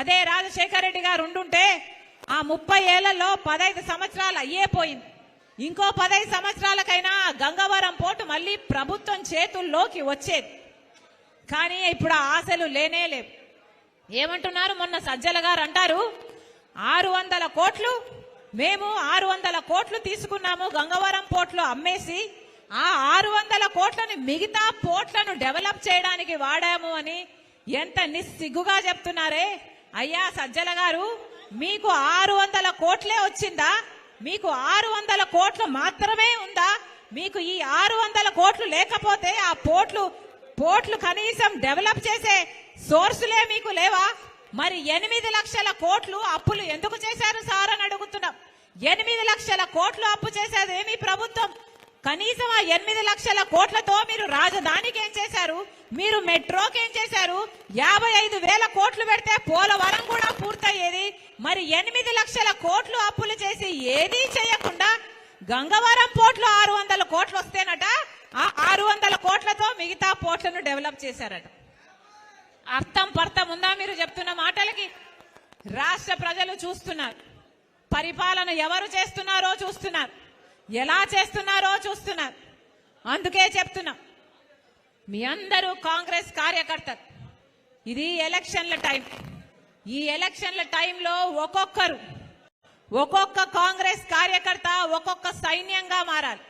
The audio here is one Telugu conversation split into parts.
అదే రాజశేఖర రెడ్డి గారు ఉండుంటే ఆ ముప్పై ఏళ్ళలో పదహైదు సంవత్సరాలు అయ్యే పోయింది. ఇంకో పదహైదు సంవత్సరాలకైనా గంగవరం పోటు మళ్ళీ ప్రభుత్వం చేతుల్లోకి వచ్చేది. కానీ ఇప్పుడు ఆశలు లేనే లేవు. ఏమంటున్నారు మొన్న సజ్జల గారు అంటారు ఆరు వందల కోట్లు మేము ఆరు వందల కోట్లు తీసుకున్నాము గంగవరం పోర్ట్లో అమ్మేసి ఆ ఆరు వందల కోట్లని మిగతా పోర్ట్లను డెవలప్ చేయడానికి వాడాము అని ఎంత నిస్సిగ్గుగా చెప్తున్నారే. అయ్యా సజ్జల గారు మీకు ఆరు వందల కోట్లే వచ్చిందా? మీకు ఆరు వందల కోట్లు మాత్రమే ఉందా? మీకు ఈ ఆరు వందల కోట్లు లేకపోతే ఆ పోర్ట్లు పోర్ట్లు కనీసం డెవలప్ చేసే సోర్సులే మీకు లేవా? మరి ఎనిమిది లక్షల కోట్లు అప్పులు ఎందుకు చేశారు సార్ అని అడుగుతున్నాం. ఎనిమిది లక్షల కోట్లు అప్పు చేసేది ఏమి ప్రభుత్వం? కనీసం ఆ ఎనిమిది లక్షల కోట్లతో మీరు రాజధానికి ఏం చేశారు? మీరు మెట్రోకి ఏం చేశారు? యాభై ఐదు వేల కోట్లు పెడితే పోలవరం కూడా పూర్తయ్యేది. మరి ఎనిమిది లక్షల కోట్లు అప్పులు చేసి ఏదీ చేయకుండా గంగవరం పోర్ట్లో ఆరు వందల కోట్లు వస్తేనట ఆ ఆరు వందల కోట్లతో మిగతా పోర్ట్లను డెవలప్ చేశారట. అర్థం పర్థం ఉందా మీరు చెప్తున్న మాటలకి? రాష్ట్ర ప్రజలు చూస్తున్నారు. పరిపాలన ఎవరు చేస్తున్నారో చూస్తున్నారు. ఎలా చేస్తున్నారో చూస్తున్నారు. అందుకే చెప్తున్నా. మీ అందరూ కాంగ్రెస్ కార్యకర్తలు ఇది ఎలక్షన్ల టైం. ఈ ఎలక్షన్ల టైంలో ఒక్కొక్కరు ఒక్కొక్క కాంగ్రెస్ కార్యకర్త ఒక్కొక్క సైన్యంగా మారాలి.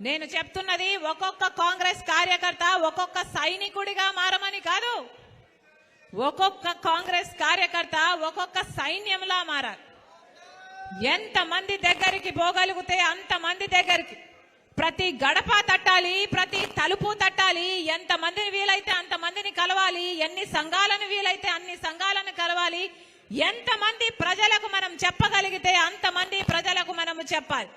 నేను చెప్తున్నది ఒక్కొక్క కాంగ్రెస్ కార్యకర్త ఒక్కొక్క సైనికుడిగా మారమని కాదు. ఒక్కొక్క కాంగ్రెస్ కార్యకర్త ఒక్కొక్క సైన్యంలా మారాలి. ఎంతమంది దగ్గరికి పోగలిగితే అంతమంది దగ్గరికి? ప్రతి గడప తట్టాలి ప్రతి తలుపు తట్టాలి ఎంత మందిని వీలైతే అంత మందిని కలవాలి ఎన్ని సంఘాలను వీలైతే అన్ని సంఘాలను కలవాలి ఎంతమంది ప్రజలకు మనం చెప్పగలిగితే అంతమంది ప్రజలకు మనము చెప్పాలి.